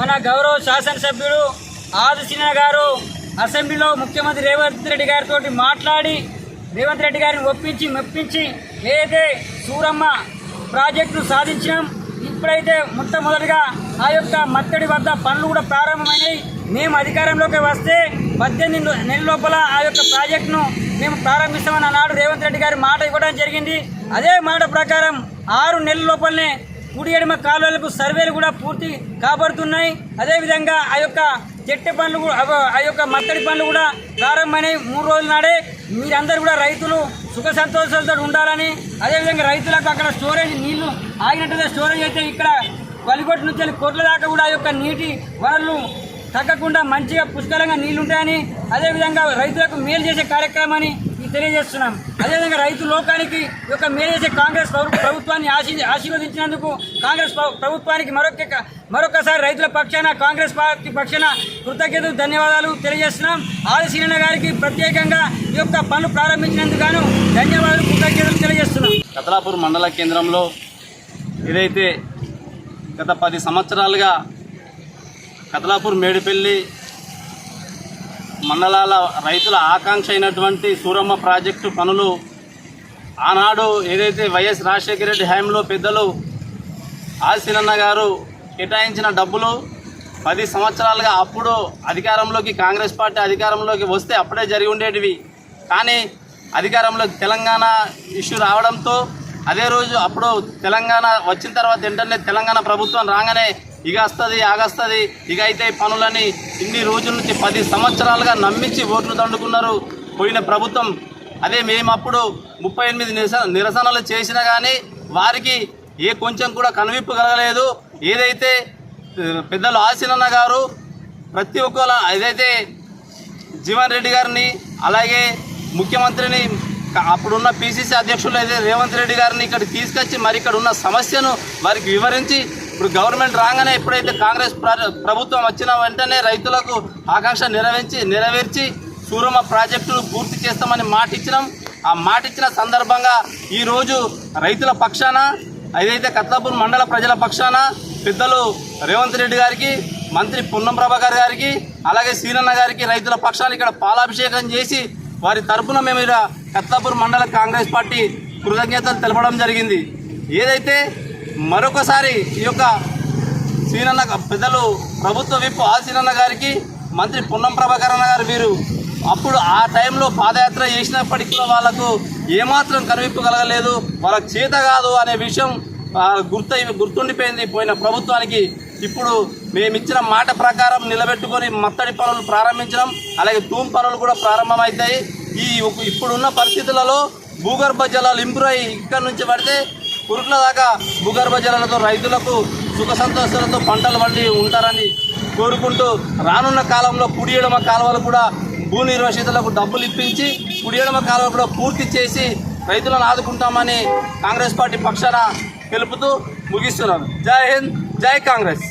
మన గౌరవ శాసనసభ్యుడు ఆదిశీన గారు అసెంబ్లీలో ముఖ్యమంత్రి రేవంత్ రెడ్డి గారితో మాట్లాడి రేవంత్ రెడ్డి గారిని ఒప్పించి మెప్పించి ఏదైతే సూరమ్మ ప్రాజెక్టును సాధించినాం ఇప్పుడైతే మొట్టమొదటిగా ఆ యొక్క మత్తడి వద్ద పనులు కూడా ప్రారంభమైనాయి మేము అధికారంలోకి వస్తే పద్దెనిమిది నెల లోపల ఆ యొక్క ప్రాజెక్టును మేము ప్రారంభిస్తామని ఆనాడు రేవంత్ రెడ్డి గారి మాట ఇవ్వడం జరిగింది. అదే మాట ప్రకారం ఆరు నెలల లోపలనే కుడి ఎడమ కాలువలకు సర్వేలు కూడా పూర్తి కాబడుతున్నాయి. అదేవిధంగా ఆ యొక్క చెట్టు పనులు కూడా ఆ యొక్క మత్తడి పనులు కూడా ప్రారంభమైనవి మూడు రోజుల నాడే. మీరందరూ కూడా రైతులు సుఖ సంతోషాలతో ఉండాలని అదేవిధంగా రైతులకు అక్కడ స్టోరేజ్ నీళ్ళు ఆగినట్టుగా స్టోరేజ్ అయితే ఇక్కడ వలిగొట్టు నుంచి కోట్ల దాకా కూడా ఆ యొక్క నీటి వనరులు తగ్గకుండా మంచిగా పుష్కలంగా నీళ్ళుంటాయని అదేవిధంగా రైతులకు మేలు చేసే కార్యక్రమాన్ని తెలియజేస్తున్నాం. అదేవిధంగా రైతు లోకానికి యొక్క మేలు కాంగ్రెస్ ప్రభుత్వాన్ని ఆశీ ఆశీర్వదించినందుకు కాంగ్రెస్ ప్రభుత్వానికి మరొక మరొకసారి రైతుల పక్షాన కాంగ్రెస్ పార్టీ పక్షాన కృతజ్ఞతలు ధన్యవాదాలు తెలియజేస్తున్నాం. ఆదిశీలన గారికి ప్రత్యేకంగా ఈ యొక్క పనులు ప్రారంభించినందుకు గాను ధన్యవాదాలు కృతజ్ఞతలు తెలియజేస్తున్నాం. కతలాపూర్ మండల కేంద్రంలో ఏదైతే గత పది సంవత్సరాలుగా కతలాపూర్ మేడిపల్లి మండలాల రైతుల ఆకాంక్ష అయినటువంటి సూరమ్మ ప్రాజెక్టు పనులు ఆనాడు ఏదైతే వైఎస్ రాజశేఖర రెడ్డి హయాంలో పెద్దలు ఆసినన్న గారు కేటాయించిన డబ్బులు పది సంవత్సరాలుగా అప్పుడు అధికారంలోకి కాంగ్రెస్ పార్టీ అధికారంలోకి వస్తే అప్పుడే జరిగి ఉండేటివి. కానీ అధికారంలోకి తెలంగాణ ఇష్యూ రావడంతో అదే రోజు అప్పుడు తెలంగాణ వచ్చిన తర్వాత వెంటనే తెలంగాణ ప్రభుత్వం రాగానే ఇక వస్తుంది ఆగస్తుంది ఇక అయితే పనులని ఇన్ని రోజుల నుంచి పది సంవత్సరాలుగా నమ్మించి ఓట్లు దండుకున్నారు పోయిన ప్రభుత్వం. అదే మేము అప్పుడు ముప్పై ఎనిమిది నిరసన నిరసనలు చేసినా కానీ వారికి ఏ కొంచెం కూడా కనువిప్పు కలగలేదు. ఏదైతే పెద్దలు ఆశీనన్న గారు ప్రతి ఒక్కరు ఏదైతే జీవన్ రెడ్డి గారిని అలాగే ముఖ్యమంత్రిని అప్పుడున్న పిసిసి అధ్యక్షులు అయితే రేవంత్ రెడ్డి గారిని ఇక్కడ తీసుకొచ్చి మరి ఇక్కడ ఉన్న సమస్యను వారికి వివరించి ఇప్పుడు గవర్నమెంట్ రాగానే ఎప్పుడైతే కాంగ్రెస్ ప్ర- ప్రభుత్వం వచ్చిన వెంటనే రైతులకు ఆకాంక్ష నెరవేర్చి నెరవేర్చి సూరమ్మ ప్రాజెక్టును పూర్తి చేస్తామని మాట ఇచ్చినాం ఆ మాట ఇచ్చిన సందర్భంగా ఈరోజు రైతుల పక్షాన ఏదైతే కత్లాపూర్ మండల ప్రజల పక్షాన పెద్దలు రేవంత్ రెడ్డి గారికి మంత్రి పున్నం ప్రభాకర్ గారికి అలాగే సీనన్న గారికి రైతుల పక్షాన్ని ఇక్కడ పాలాభిషేకం చేసి వారి తరఫున మేము ఇక్కడ కత్లాపూర్ మండల కాంగ్రెస్ పార్టీ కృతజ్ఞతలు తెలపడం జరిగింది. ఏదైతే మరొకసారి ఈ యొక్క సీనన్న పెద్దలు ప్రభుత్వ విప్ ఆ సీనన్న గారికి మంత్రి పొన్నం ప్రభాకరణ గారు వీరు అప్పుడు ఆ టైంలో పాదయాత్ర చేసినప్పటికీ వాళ్ళకు ఏమాత్రం కనువిప్పు కలగలేదు. వాళ్ళకు చేత కాదు అనే విషయం గుర్త గుర్తుండిపోయింది పోయిన ప్రభుత్వానికి. ఇప్పుడు మేము ఇచ్చిన మాట ప్రకారం నిలబెట్టుకొని మత్తడి పనులు ప్రారంభించడం అలాగే తూమ్ పనులు కూడా ప్రారంభమవుతాయి. ఈ ఇప్పుడున్న పరిస్థితులలో భూగర్భ జలాలు ఇంప్రూవ్ అయ్యి ఇక్కడ నుంచి పడితే కురుట్ల దాకా భూగర్భ జలాలతో రైతులకు సుఖ సంతోషాలతో పంటలు పండి ఉంటారని కోరుకుంటూ రానున్న కాలంలో కుడియడమ కాలువలు కూడా భూ నిర్వసితులకు డబ్బులు ఇప్పించి కుడియడమ కాలువలు కూడా పూర్తి చేసి రైతులను ఆదుకుంటామని కాంగ్రెస్ పార్టీ పక్షాన తెలుపుతూ ముగిస్తున్నాను. జై హింద్ జై కాంగ్రెస్.